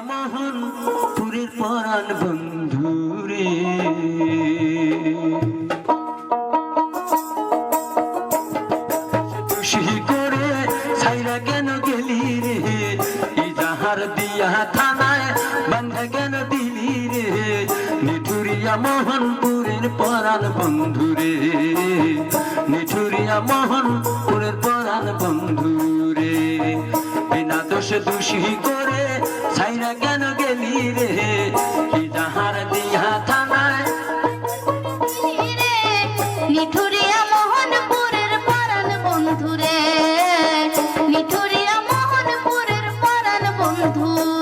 মোহন পুরীর পরাণ বন্ধু রে। করে ছাইরা কেন গেলি রে? এই যাহার দিয়া থানায় বান্ধা কেন দিলি রে? নিঠুরিয়া পরাণ বন্ধু রে। নিঠুরিয়া পরাণ বন্ধু রে। বিনা দোষে দোষী রে এই যাহার দিয়া থানায়? নিঠুরিয়া মোহনপুরের পরাণ বন্ধুরে। নিঠুরিয়া মোহনপুরের পরাণ বন্ধুরে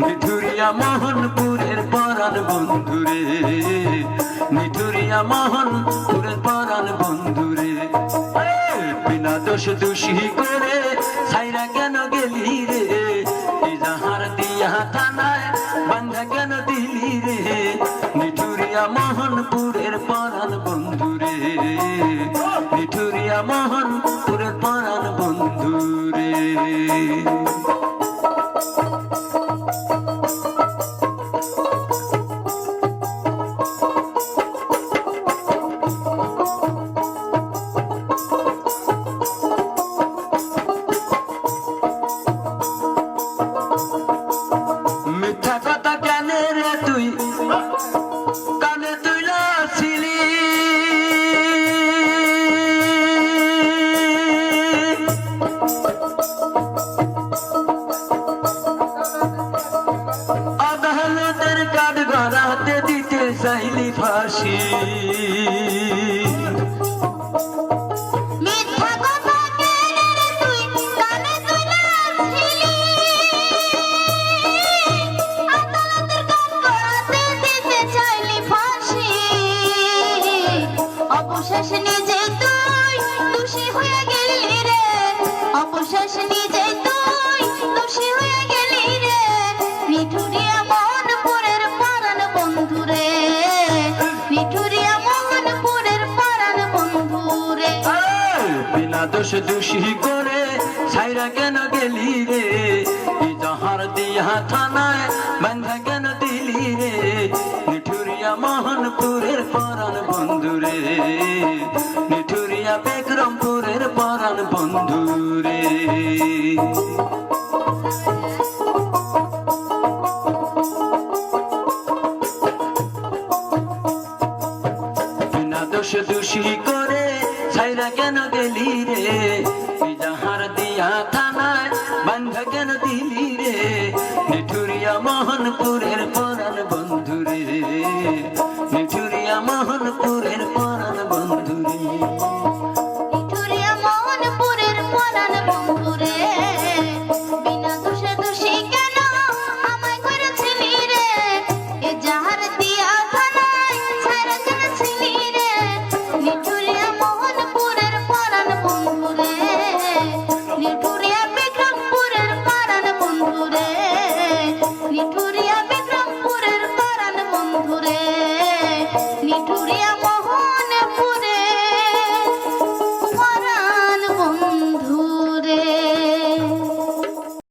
মিঠুরিয়া মোহনপুরের পরাণ বন্ধু রে মিঠুরিয়া মোহনপুরের পরাণ বন্ধু রে বিনা দোষ দোষী করে ছাইরা কেন গেলি রে? এই দিয়া থানায় বান্ধা কেন দিলি রে? মিঠুরিয়া মোহনপুরের পরাণ বন্ধু রে মিঠুরিয়া মোহনপুরের পরাণ বন্ধু করাতে দিতে চাইলি ফাঁসি। অবশেষে নিজে তুই দোষী হয়ে গেলি রে। অবশেষে নিজে দোষ দোষী করে, ছাইরা কেন গেলি রে? এই যাহার দিয়া থানায় বান্ধা কেন দিলি রে? নিঠুরিয়া মোহনপুরের পরাণ বন্ধু রে। নিঠুরিয়া বিক্রমপুরের পরাণ বন্ধু রে। দোষ দোষী করে ছাইরা কেন গেলি রে এই যাহার দিয়া থানায় বান্ধা কেন দিলি রে নিঠুরিয়া মোহনপুরের পরাণ নিঠুরে